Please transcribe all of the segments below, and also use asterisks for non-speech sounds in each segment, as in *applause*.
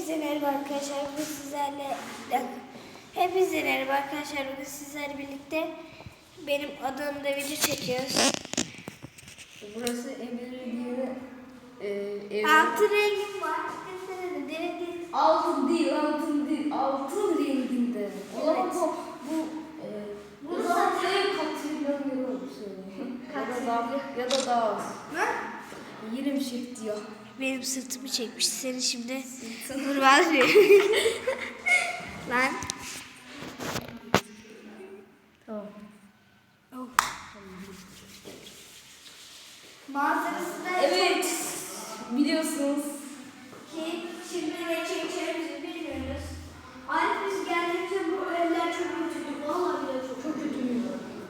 Hepinize merhaba arkadaşlar. Bugün sizlerle Hepinize merhaba arkadaşlar. Bugün sizlerle birlikte benim adamda video çekiyoruz. Burası Emir'in yeri. Ee, ev. Altı rengim var. Derin Altın değil, altın değil, altın renginde. Evet. bu, bu, e, bu Burası- zaman ev lira olur söyleyeyim. ya da daha, ya da daha az. Ne? 20 çift diyor. Benim sırtımı çekmiş. Seni şimdi dur ben *laughs* Lan. Tamam. Oh. Manzarası da Evet, biliyorsunuz. ki şimdi ne çekeceğimizi bilmiyoruz. Aynı biz geldiğimizde bu evler çok kötüydü. Vallahi bile çok, çok kötüydü.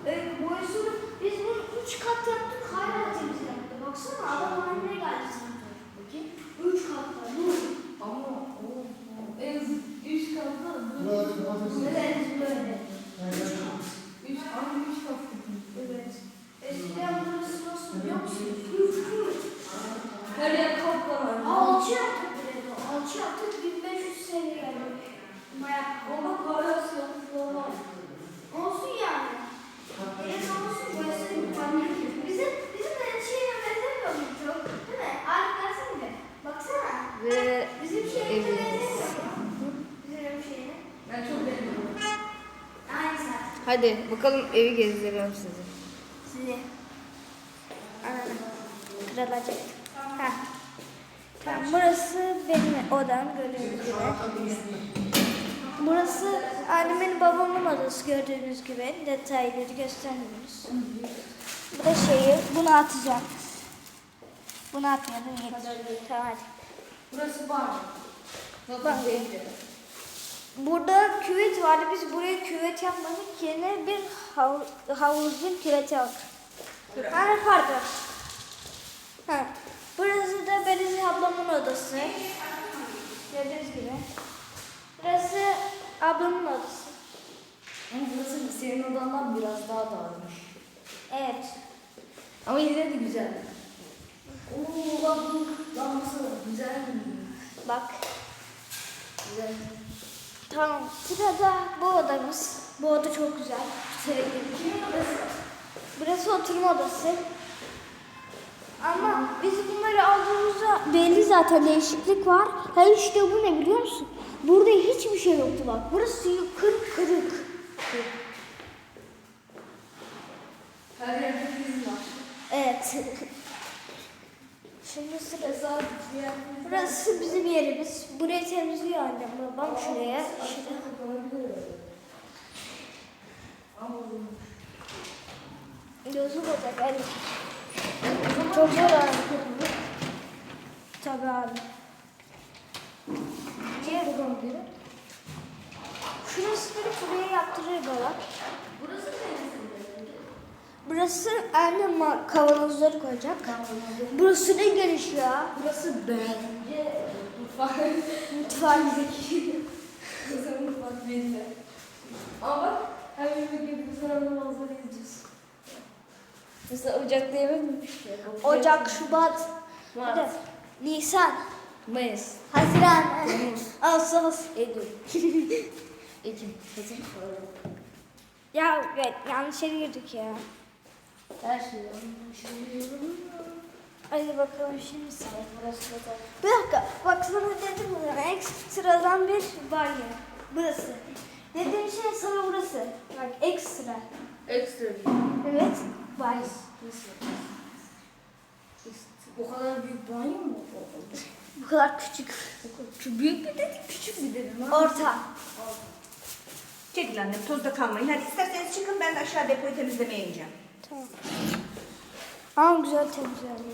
Evet, boyasını biz bunu üç kat yaptık. Hala temizlendi. Baksana adam haline geldi sanki. Bakayım. Üç katta. Dur. Ama o, o ev üç katlı. Evet, böyle. Üç, ama üç katlı. Evet. Eskiden burası nasıl biliyor musun? Üç, üç. Her yer kapkalar. Alçı yaptık bile. Alçı yaptık. 1500 sene geldi. Bayağı. Ama parası yok. falan. Olsun yani. Evet olsun. Burası mükemmel. Bizim, bizim de şeye benzemiyor mu çok? Değil mi? Arif versene bir. Baksana. Ve Bizim şeye Evet. benzemiyor. Bizim şeyine. ben çok beğendim. Aynı saat. Hadi bakalım evi gezdiriyorum sizi. Sizi. Anladım. Kırılacak. Ha. Tamam burası benim odam gördüğünüz gibi. Burası annemin babamın odası gördüğünüz gibi. Detayları göstermiyoruz. Bu da şeyi, bunu atacağım. Bunu atmayalım yeter. Tamam hadi. Burası bar. Bak. Burada küvet vardı. Biz buraya küvet yapmadık. Yerine bir hav havuzun küveti aldık. Ha pardon. Ha. Burası da Belize ablamın odası. Gördüğünüz gibi. Burası ablamın odası. Ama burası senin odandan biraz daha dağılmış. Evet. Ama yine de güzel. Oo bak bu lambası güzel mi? Bak. Güzel. Tamam. Sırada bu odamız. Bu oda çok güzel. Burası, burası oturma odası. Ama biz bunları aldığımızda belli zaten değişiklik var. Ha işte bu ne biliyor musun? Burada hiçbir şey yoktu bak. Burası kırık kırık. Her yerde var. Evet. Şimdi yer Burası bizim yerimiz. Burayı temizliyor annem babam şuraya. Gözüm olacak hadi. Çok zor abi. Tabii abi. Niye? Şurası bir buraya yaptırır baba. Burası neresi? Burası annem ma- kavanozları koyacak. Burası ne geniş ya. Burası bence mutfak. Mutfak. *laughs* Burası mutfak belli. Ama bak her yemek yapıp sonra manzara izleyeceğiz. Mesela ocakta yemek mi pişiyor? Ocak, Şubat, Mart, Nisan, Mayıs, Haziran, Temmuz, *laughs* Ağustos. Eylül, *laughs* Ekim, Kasım. Ya evet, yanlış yere girdik ya. Her şey. Hadi bakalım şimdi sen. Burası da Bir dakika. Bak sana dedim ya. Ekstradan bir banyo. Burası. Dediğim şey sana burası. Bak ekstra. ekstra. Evet. Banyo. Nasıl? O kadar büyük banyo mu? Bu kadar küçük. Şu büyük bir dedik, küçük bir dedim. ha? Orta. Çekil annem tozda kalmayın. Hadi isterseniz çıkın ben de aşağı depoyu temizlemeye ineceğim. Tamam. Ama güzel temizleyelim.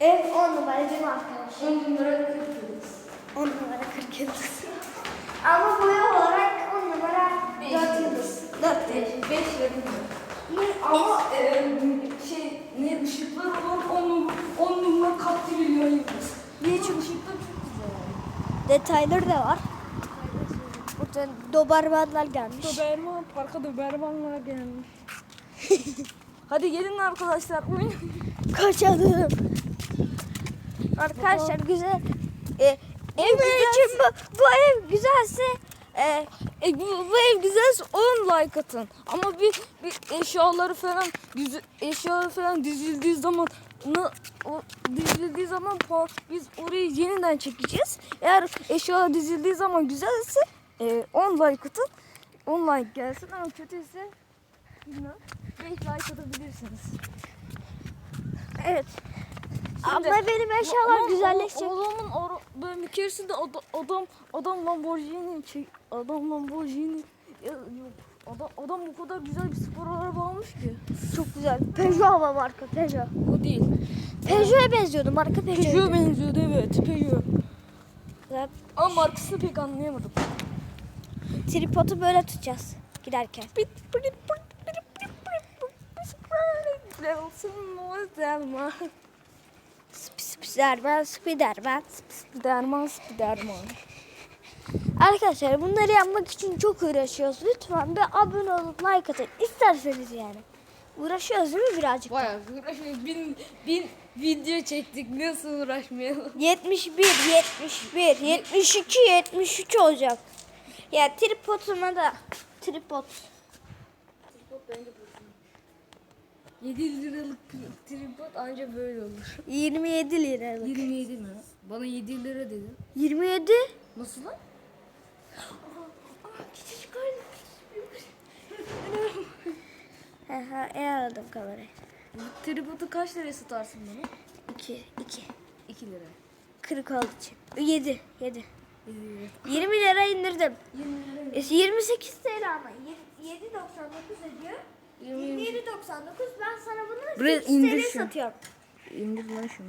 Ev 10 numara değil mi arkadaşlar? On numara kırpıyoruz. 10 numara 40 yıldız. Ama boya olarak 10 numara Beş 4 yıldız. 4 değil. Beş, beş verin. Ama e, şey ne ışıklar olan on, num- on numara katlı milyon yıldız. Niye çünkü ışıklar çok güzel. detayları da var. Burada dobermanlar gelmiş. Doberman, parka Dobermanlar gelmiş. *laughs* Hadi gelin arkadaşlar. Uyuyun. *laughs* Kaçalım. Arkadaşlar güzel. E, ev için bu, bu ev güzelse e, E, bu, bu ev güzelse 10 like atın. Ama bir, bir eşyaları falan güzel, eşyaları falan dizildiği zaman o dizildiği zaman biz orayı yeniden çekeceğiz. Eğer eşyalar dizildiği zaman güzelse e, 10 like atın. 10 like gelsin ama kötüyse bilmem 5 like atabilirsiniz. evet. Şimdi- Abla benim eşyalar güzelleşecek. o- Adamın ara, böyle bir keresinde adam, adam, Lamborghini çek, adam Lamborghini ya, yok. Adam, adam bu kadar güzel bir spor araba almış ki. Çok güzel. Peugeot ama marka Peugeot. Bu değil. Peugeot'a benziyordu marka Peugeot. Peugeot benziyordu evet Peugeot. Evet. Ama markasını pek anlayamadım. Tripodu böyle tutacağız giderken. Spiderman, Spiderman, Spiderman. Spiderman. Arkadaşlar bunları yapmak için çok uğraşıyoruz. Lütfen bir abone olup like atın. İsterseniz yani. Uğraşıyoruz değil mi birazcık? Bayağı uğraşmayız. Bin, bin video çektik. Nasıl uğraşmayalım? 71, 71, 72, 73 olacak. Ya tripoduma da tripod. 7 liralık tripod anca böyle olur. 27 liralık. 27 mi? Bana 7 lira dedin. 27? Nasıl lan? Küçücük Aha, el aldım kamerayı. Tripodu kaç liraya satarsın bana? 2, 2. 2 lira. 40 olduğu için. 7, 7. 7 lira. 20 lira indirdim. 20 lira. E, 28 TL ama 7.99 ediyor. 20 27.99 ben sana bunu Buraya 8 indir TL satıyorum. İndir lan şunu.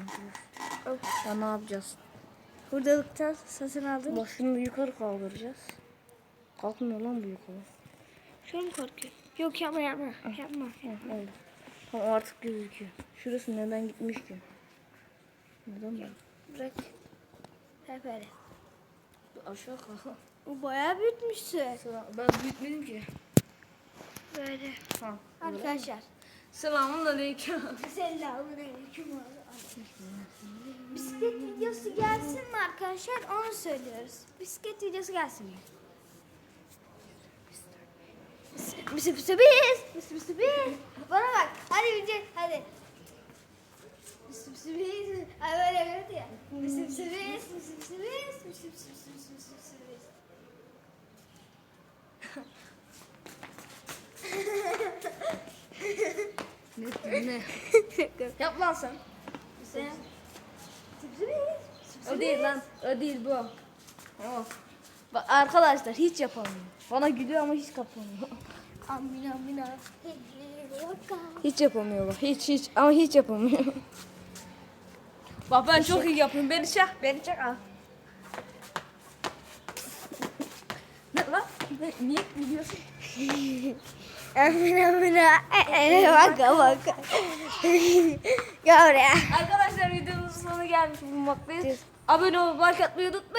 Ya ne yapacağız? Hurdalıktan satın aldım. Bak şunu yukarı kaldıracağız. Kalkmıyor lan bu yukarı. Şu an korkuyorum. Yok yapma yapma. Yapma. Heh, oldu. Tamam artık gözüküyor. Şurası neden gitmiş ki? Neden ben? Bırak. Hep öyle. Aşağı kalk. Bayağı büyütmüşsün. Ben büyütmedim ki. Böyle. Ha. Arkadaşlar. Selamun aleyküm. Selamun aleyküm. Bisiklet videosu gelsin mi arkadaşlar? Onu söylüyoruz. Bisiklet videosu gelsin mi? Bis bis bis bis bis bis. Bana bak. Hadi video hadi sürpriz. Ay böyle böyle ya. Bizim sürpriz, bizim sürpriz, bizim sürpriz, bizim sürpriz. Ne? Ne? *laughs* Yap lan sen. Sen. Sürpriz. O değil lan. O değil bu. Bak arkadaşlar hiç yapamıyor. Bana gülüyor ama hiç kapamıyor. *laughs* Amina amina. Hiç yapamıyor bak. Hiç hiç ama hiç yapamıyor bak ben çok iyi yapıyorum. Beni çek. Beni çek al. ne lan? Ne, niye gülüyorsun? Amina amina. Baka baka. Gel oraya. Arkadaşlar videomuzun sonuna gelmiş bulunmaktayız. Abone olup like atmayı unutmayın.